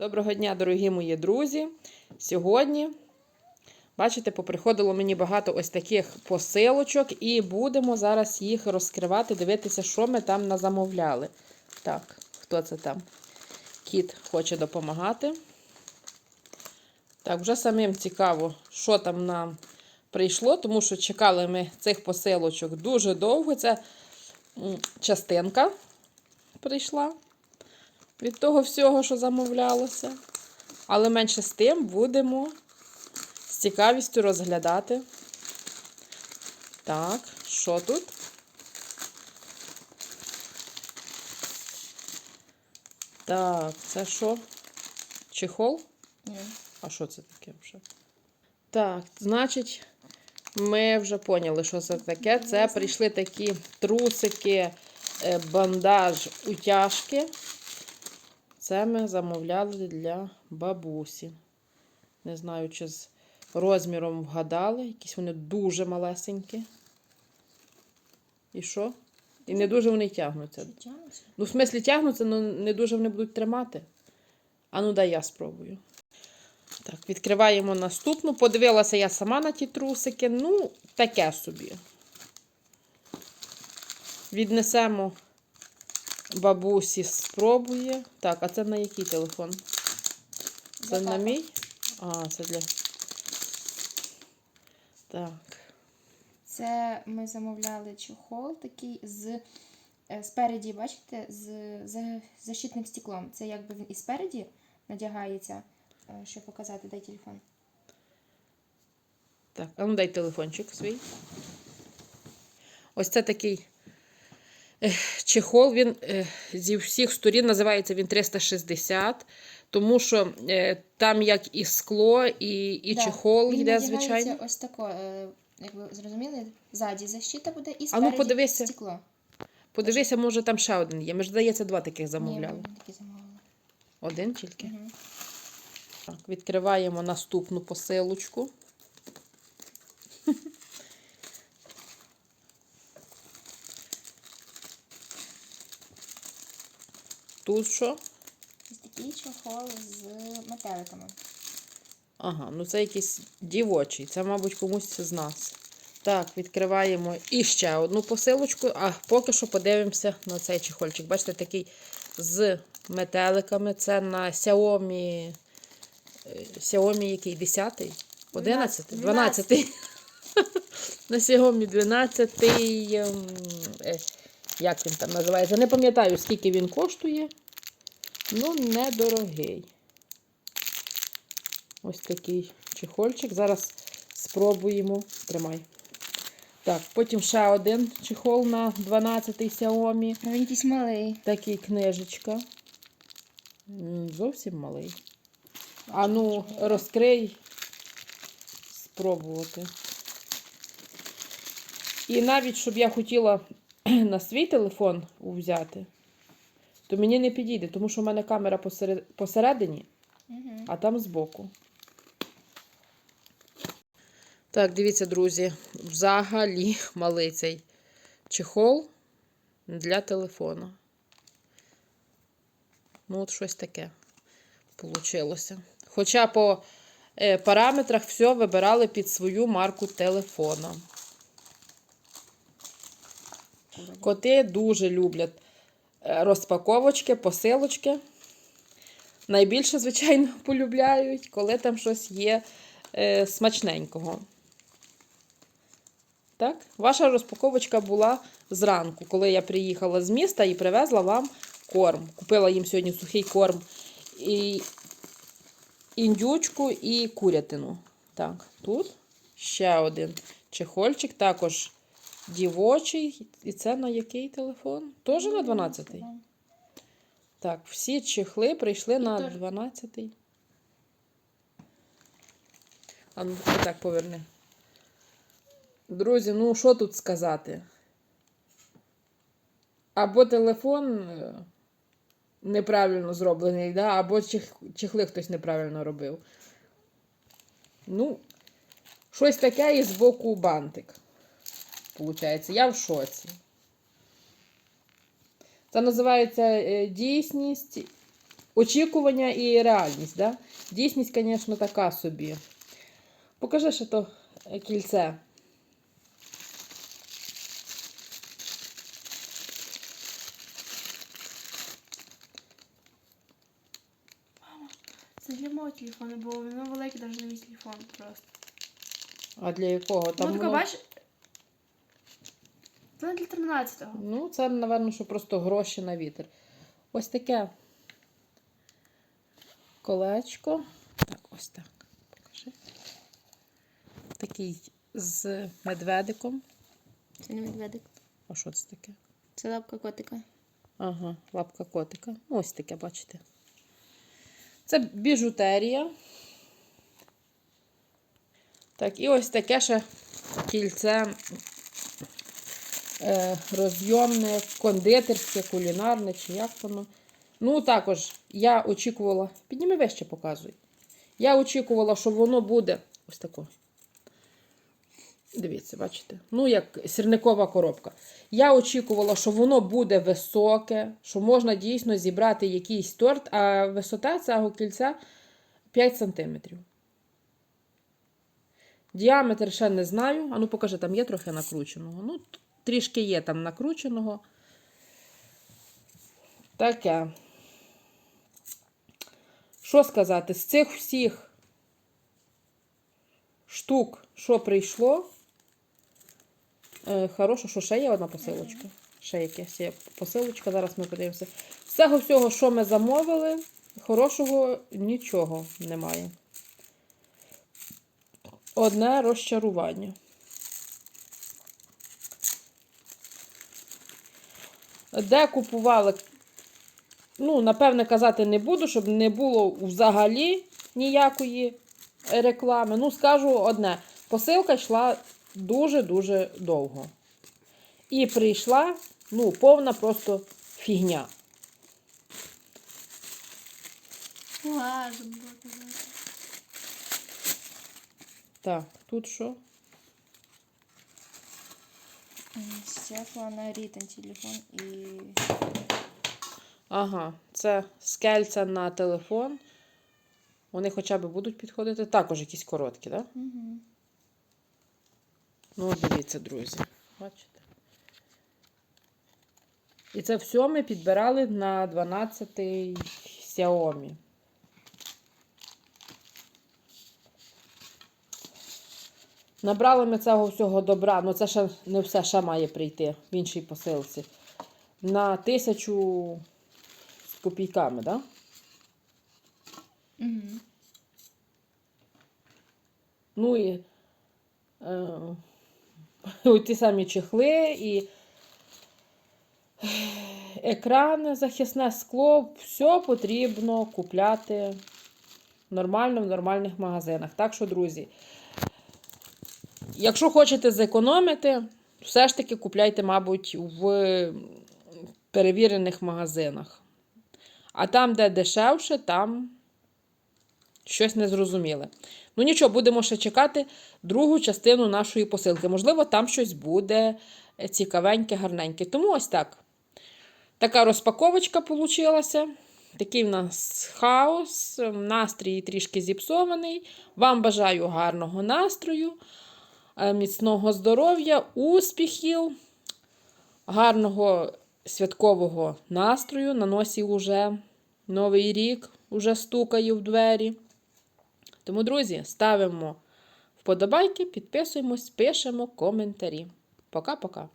Доброго дня, дорогі мої друзі. Сьогодні, бачите, поприходило мені багато ось таких посилочок, і будемо зараз їх розкривати, дивитися, що ми там назамовляли. Так, хто це там? Кіт хоче допомагати. Так, вже самим цікаво, що там нам прийшло, тому що чекали ми цих посилочок дуже довго. Це частинка прийшла від того всього, що замовлялося. Але менше з тим будемо з цікавістю розглядати. Так, що тут? Так, це що? Чехол? Ні. А що це таке вже? Так, значить, ми вже поняли, що це таке. Це прийшли такі трусики, е, бандаж, утяжки. Це ми замовляли для бабусі. Не знаю, чи з розміром вгадали. Якісь вони дуже малесенькі. І що? І не дуже вони тягнуться. Що тягнеться? Ну, в смислі тягнуться, але не дуже вони будуть тримати. А ну дай я спробую. Так, відкриваємо наступну. Подивилася я сама на ті трусики. Ну, таке собі. Віднесемо бабусі, спробує. Так, а це на який телефон? Це Для на тата. мій? А, це для. Так. Це ми замовляли чохол такий з е, спереді, бачите, з за- защитним стеклом. Це якби він і спереді надягається. Е, Щоб показати, дай телефон. Так, а ну дай телефончик свій. Ось це такий чехол. Він е, зі всіх сторін називається він 360, тому що е, там як і скло, і, і Да, чехол він йде, звичайно. Ось тако, е, як ви зрозуміли, ззаді защита буде і А ну, подивися. стекло. Подивися, може там ще один є. Ми ж, здається, два таких замовляли. ми такі замовили. Один тільки. Мгм. Так, відкриваємо наступну посилочку. Тут що? Ось такий чохол з метеликами. Ага, ну це якийсь дівочий. Це, мабуть, комусь з нас. Так, відкриваємо іще одну посилочку, а поки що подивимося на цей чехольчик. Бачите, такий з метеликами. Це на Xiaomi. е, Xiaomi який? 10? 11? 12. На Xiaomi 12. Як він там називається? Не пам'ятаю, скільки він коштує. Ну, недорогий. Ось такий чехольчик. Зараз спробуємо. Тримай. Так, потім ще один чехол на 12 Xiaomi. Він якийсь малий. Такий книжечка. Зовсім малий. А ну, розкрий. Спробувати. І навіть, щоб я хотіла на свій телефон взяти, то мені не підійде, тому що в мене камера посеред- посередині, Угу. а там збоку. Так, дивіться, друзі, взагалі малий цей чехол для телефона. Ну, от щось таке получилося. Хоча по е, параметрах все вибирали під свою марку телефона. Коти дуже люблять е, розпаковочки, посилочки. Найбільше, звичайно, полюбляють, коли там щось є е, смачненького. Так? Ваша розпаковочка була зранку, коли я приїхала з міста і привезла вам корм. Купила їм сьогодні сухий корм і індючку і курятину. Так, тут ще один чехольчик, також дівочий. І це на який телефон? Теж на 12-й? Так, всі чехли прийшли на теж. 12-й. А ну, отак поверни. Друзі, ну що тут сказати? Або телефон е, неправильно зроблений, да? або чех... чехли хтось неправильно робив. Ну, щось таке і з боку бантик. Получається, я в шоці. Це називається е, дійсність очікування і реальність. Да? Дійсність, звісно, така собі. Покажи ще то е, кільце. Це для мого телефону, бо воно великий навіть на мій телефон просто. А для якого? Там ну, така, воно- бач. Це для 13-го. Ну, це, напевно, що просто гроші на вітер. Ось таке колечко. Так, ось так. Покажи. Такий з медведиком. Це не медведик. А що це таке? Це лапка котика. Ага, лапка котика. Ну, Ось таке, бачите. Це біжутерія. Так, і ось таке ще кільце розйомне, кондитерське, кулінарне, чи як воно. Ну, також я очікувала. Підніми вище показуй. Я очікувала, що воно буде ось тако. Дивіться, бачите? Ну, як сірникова коробка. Я очікувала, що воно буде високе, що можна дійсно зібрати якийсь торт, а висота цього кільця 5 см. Діаметр ще не знаю. А ну покажи, там є трохи накрученого. Ну, трішки є там накрученого. Таке. Що сказати, з цих всіх штук, що прийшло, е, хорошо, що ще є одна посилочка. Ще якась є посилочка, зараз ми подивимося. З цього всього, що ми замовили, хорошого нічого немає. Одне розчарування. Де купували? Ну, напевне, казати не буду, щоб не було взагалі ніякої реклами. Ну, скажу одне: посилка йшла дуже-дуже довго. І прийшла, ну, повна просто фігня. Важно. Так, тут що? Стекла на ритм телефон і Ага, це скельця на телефон. Вони хоча б будуть підходити. Також якісь короткі, так? Да? угу. Ну, от дивіться, друзі. Бачите? І це все ми підбирали на 12-й Xiaomi. Набрали ми цього всього добра, ну це ще не все ще має прийти в іншій посилці. На тисячу з копійками, так? Да? Угу. Ну і е, ті самі чехли, і екрани, захисне скло, все потрібно купляти нормально в нормальних магазинах. Так що, друзі, якщо хочете зекономити, все ж таки купляйте, мабуть, в перевірених магазинах. А там, де дешевше, там щось незрозуміле. Ну нічого, будемо ще чекати другу частину нашої посилки. Можливо, там щось буде цікавеньке, гарненьке. Тому ось так. Така розпаковочка вийшла. Такий в нас хаос, настрій трішки зіпсований. Вам бажаю гарного настрою, міцного здоров'я, успіхів, гарного святкового настрою. На носі вже новий рік, уже стукає в двері. Тому, друзі, ставимо вподобайки, підписуємось, пишемо коментарі. Пока-пока.